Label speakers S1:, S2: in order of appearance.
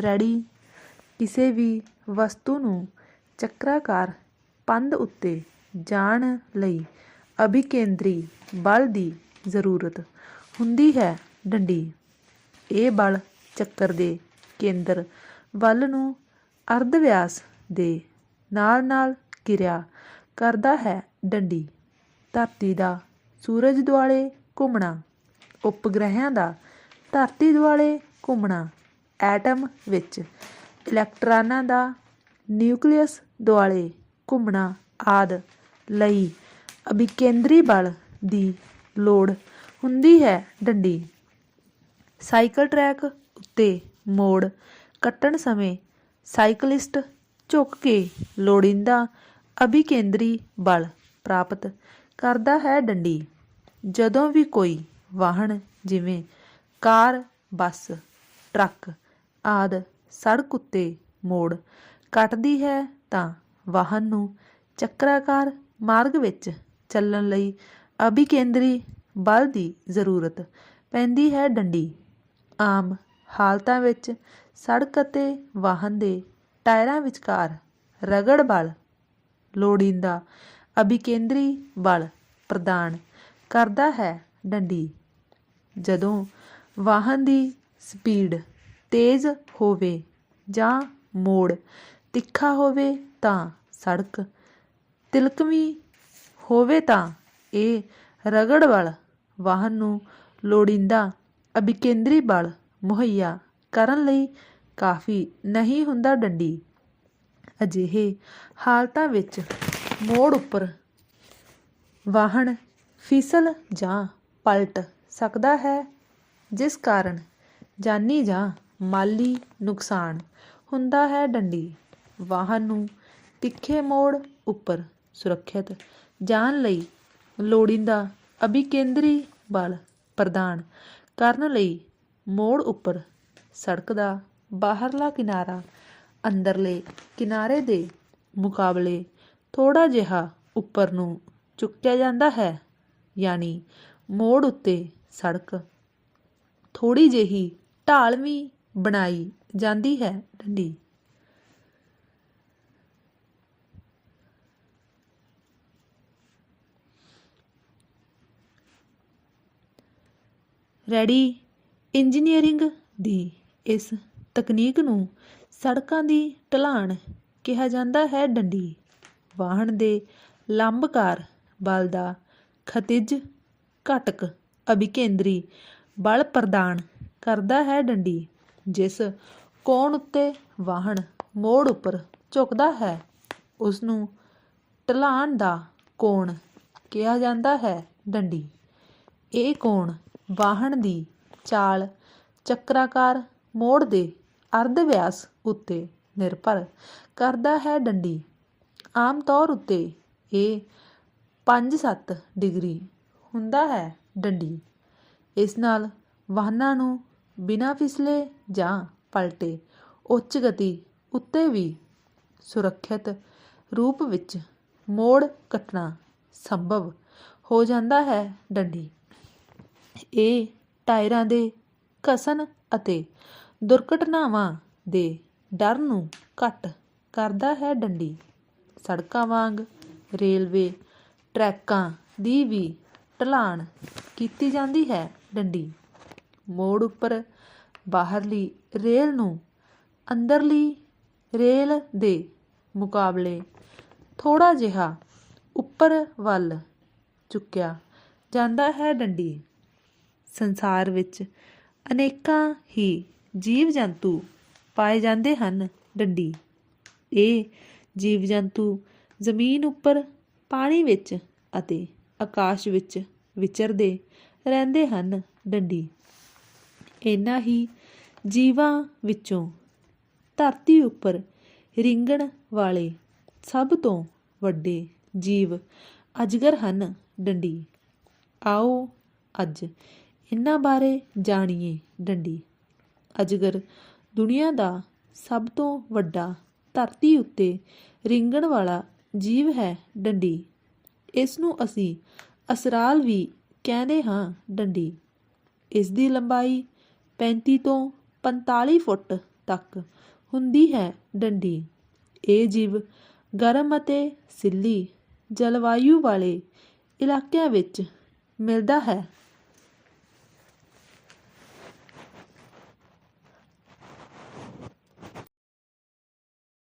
S1: ਰੜੀ ਕਿਸੇ ਵੀ ਵਸਤੂ ਨੂੰ ਚੱਕਰਾਕਾਰ ਪੰਧ ਉੱਤੇ ਜਾਣ ਲਈ ਅਭਿਕੇਂਦਰੀ ਬਲ ਦੀ ਜ਼ਰੂਰਤ ਹੁੰਦੀ ਹੈ ਡੰਡੀ। ਇਹ ਬਲ ਚੱਕਰ ਦੇ ਕੇਂਦਰ ਵੱਲ ਨੂੰ ਅਰਧ ਵਿਆਸ ਦੇ ਨਾਲ ਨਾਲ ਕਿਰਿਆ ਕਰਦਾ ਹੈ ਡੰਡੀ। ਧਰਤੀ ਦਾ ਸੂਰਜ ਦੁਆਲੇ ਘੁੰਮਣਾ, ਉਪਗ੍ਰਹਿਆਂ ਦਾ ਧਰਤੀ ਦੁਆਲੇ ਘੁੰਮਣਾ ਐਟਮ ਵਿੱਚ ਇਲੈਕਟ੍ਰਾਨਾਂ ਦਾ ਨਿਊਕਲੀਅਸ ਦੁਆਲੇ ਘੁੰਮਣਾ ਆਦ ਲਈ ਅਭਿਕੇਂਦਰੀ ਬਲ ਦੀ ਲੋੜ ਹੁੰਦੀ ਹੈ। ਡੰਡੀ। ਸਾਈਕਲ ਟਰੈਕ ਉੱਤੇ ਮੋੜ ਕੱਟਣ ਸਮੇਂ ਸਾਈਕਲਿਸਟ ਝੁਕ ਕੇ ਲੋੜੀਂਦਾ ਅਭਿਕੇਂਦਰੀ ਬਲ ਪ੍ਰਾਪਤ ਕਰਦਾ ਹੈ। ਡੰਡੀ। ਜਦੋਂ ਵੀ ਕੋਈ ਵਾਹਨ ਜਿਵੇਂ ਕਾਰ, ਬੱਸ, ਟਰੱਕ ਆਦਿ ਸੜਕ ਉੱਤੇ ਮੋੜ ਕੱਟਦੀ ਹੈ ਤਾਂ ਵਾਹਨ ਨੂੰ ਚੱਕਰਾਕਾਰ ਮਾਰਗ ਵਿੱਚ ਚੱਲਣ ਲਈ ਅਭਿਕੇਂਦਰੀ ਬਲ ਦੀ ਜ਼ਰੂਰਤ ਪੈਂਦੀ ਹੈ ਡੰਡੀ। ਆਮ ਹਾਲਤਾਂ ਵਿੱਚ ਸੜਕ ਅਤੇ ਵਾਹਨ ਦੇ ਟਾਇਰਾਂ ਵਿਚਕਾਰ ਰਗੜ ਬਲ ਲੋੜੀਂਦਾ ਅਭਿਕੇਂਦਰੀ ਬਲ ਪ੍ਰਦਾਨ ਕਰਦਾ ਹੈ ਡੰਡੀ। ਜਦੋਂ ਵਾਹਨ ਦੀ ਸਪੀਡ ਤੇਜ਼ ਹੋਵੇ ਜਾਂ ਮੋੜ, ਤਿੱਖਾ ਹੋਵੇ ਤਾਂ ਸੜਕ, ਤਿਲਕਵੀਂ ਹੋਵੇ ਤਾਂ ਇਹ ਰਗੜ ਬਲ ਵਾਹਨ ਨੂੰ ਲੋੜੀਂਦਾ ਅਭਿਕੇਂਦਰੀ ਬਲ ਮੁਹੱਈਆ ਕਰਨ ਲਈ ਕਾਫੀ ਨਹੀਂ ਹੁੰਦਾ ਡੰਡੀ। ਅਜਿਹੇ ਹਾਲਤਾਂ ਵਿੱਚ ਮੋੜ ਉੱਪਰ ਵਾਹਨ ਫਿਸਲ ਜਾਂ ਪਲਟ ਸਕਦਾ ਹੈ, ਜਿਸ ਕਾਰਨ ਜਾਨੀ ਜਾਂ ਮਾਲੀ ਨੁਕਸਾਨ। ਹੁੰਦਾ ਹੈ ਡੰਡੀ। ਵਾਹਨ ਨੂੰ ਤਿੱਖੇ ਮੋੜ ਉੱਪਰ ਸੁਰੱਖਿਅਤ। ਜਾਣ ਲਈ ਲੋੜੀਂਦਾ ਅਭਿਕੇਂਦਰੀ ਬਲ ਪ੍ਰਦਾਨ ਕਰਨ ਲਈ ਮੋੜ ਉੱਪਰ ਸੜਕ ਦਾ ਬਾਹਰਲਾ ਕਿਨਾਰਾ ਅੰਦਰਲੇ ਕਿਨਾਰੇ ਦੇ ਮੁਕਾਬਲੇ ਥੋੜਾ ਜਿਹਾ ਉੱਪਰ ਨੂੰ ਚੁੱਕਿਆ ਜਾਂਦਾ ਹੈ, ਯਾਨੀ ਮੋੜ ਉੱਤੇ ਸੜਕ ਥੋੜੀ ਜਿਹੀ ਢਾਲਵੀਂ ਬਣਾਈ ਜਾਂਦੀ ਹੈ ਡੰਡੀ। ਰੈਡੀ ਇੰਜੀਨੀਅਰਿੰਗ ਦੀ ਇਸ ਤਕਨੀਕ ਨੂੰ ਸੜਕਾਂ ਦੀ ਢਲਾਣ ਕਿਹਾ ਜਾਂਦਾ ਹੈ ਡੰਡੀ। ਵਾਹਨ ਦੇ ਲੰਬਕਾਰ ਬਲ ਦਾ ਖਤਿਜ ਘਟਕ ਅਭਿਕੇਂਦਰੀ ਬਲ ਪ੍ਰਦਾਨ ਕਰਦਾ ਹੈ ਡੰਡੀ। ਜਿਸ ਕੋਣ ਉੱਤੇ ਵਾਹਨ ਮੋੜ ਉੱਪਰ ਝੁਕਦਾ ਹੈ ਉਸ ਨੂੰ ਢਲਾਣ ਦਾ ਕੋਣ ਕਿਹਾ ਜਾਂਦਾ ਹੈ, ਡੰਡੀ। ਇਹ ਕੋਣ ਵਾਹਨ ਦੀ ਚਾਲ ਚੱਕਰਾਕਾਰ ਮੋੜ ਦੇ ਅਰਧ ਵਿਆਸ ਉੱਤੇ ਨਿਰਭਰ ਕਰਦਾ ਹੈ, ਡੰਡੀ। ਆਮ ਤੌਰ ਉੱਤੇ ਇਹ 5-7 ਡਿਗਰੀ ਹੁੰਦਾ ਹੈ, ਡੰਡੀ। ਇਸ ਨਾਲ ਵਾਹਨਾਂ ਨੂੰ ਬਿਨਾਂ ਫਿਸਲੇ ਜਾਂ ਪਲਟੇ, ਉੱਚ ਗਤੀ ਉੱਤੇ ਵੀ ਸੁਰੱਖਿਅਤ ਰੂਪ ਵਿੱਚ ਮੋੜ ਕੱਟਣਾ ਸੰਭਵ ਹੋ ਜਾਂਦਾ ਹੈ ਡੰਡੀ। ਇਹ ਟਾਇਰਾਂ ਦੇ ਘਸਣ ਅਤੇ ਦੁਰਘਟਨਾਵਾਂ ਦੇ ਡਰ ਨੂੰ ਘੱਟ ਕਰਦਾ ਹੈ ਡੰਡੀ। ਸੜਕਾਂ ਵਾਂਗ ਰੇਲਵੇ ਟਰੈਕਾਂ ਦੀ ਵੀ ਢਲਾਣ ਕੀਤੀ ਜਾਂਦੀ ਹੈ ਡੰਡੀ। ਮੋੜ ਉੱਪਰ ਬਾਹਰਲੀ ਰੇਲ ਨੂੰ ਅੰਦਰਲੀ ਰੇਲ ਦੇ ਮੁਕਾਬਲੇ ਥੋੜਾ ਜਿਹਾ ਉੱਪਰ ਵੱਲ ਚੁੱਕਿਆ ਜਾਂਦਾ ਹੈ ਡੰਡੀ। ਸੰਸਾਰ ਵਿੱਚ ਅਨੇਕਾਂ ਹੀ ਜੀਵ ਜੰਤੂ ਪਾਏ ਜਾਂਦੇ ਹਨ ਡੰਡੀ। ਇਹ ਜੀਵ ਜੰਤੂ ਜ਼ਮੀਨ ਉੱਪਰ ਪਾਣੀ ਵਿੱਚ ਅਤੇ ਆਕਾਸ਼ ਵਿੱਚ ਵਿਚਰਦੇ ਰਹਿੰਦੇ ਹਨ ਡੰਡੀ। ਇਹਨਾਂ ਹੀ ਜੀਵਾਂ ਵਿੱਚੋਂ ਧਰਤੀ ਉੱਪਰ ਰਿੰਗਣ ਵਾਲੇ ਸਭ ਤੋਂ ਵੱਡੇ ਜੀਵ ਅਜਗਰ ਹਨ ਡੰਡੀ। ਆਓ ਅੱਜ ਇਹਨਾਂ ਬਾਰੇ ਜਾਣੀਏ ਡੰਡੀ। ਅਜਗਰ ਦੁਨੀਆ ਦਾ ਸਭ ਤੋਂ ਵੱਡਾ ਧਰਤੀ ਉੱਤੇ ਰਿੰਗਣ ਵਾਲਾ ਜੀਵ ਹੈ ਡੰਡੀ, ਇਸ ਨੂੰ ਅਸੀਂ ਅਸਰਾਲ ਵੀ ਕਹਿੰਦੇ ਹਾਂ ਡੰਡੀ। ਇਸ ਦੀ ਲੰਬਾਈ 35 ਤੋਂ 45 ਫੁੱਟ ਤੱਕ ਹੁੰਦੀ ਹੈ ਡੰਡੀ। ਇਹ ਜੀਵ ਗਰਮ ਅਤੇ ਸਿੱਲੀ ਜਲਵਾਯੂ ਵਾਲੇ ਇਲਾਕਿਆਂ ਵਿੱਚ ਮਿਲਦਾ ਹੈ।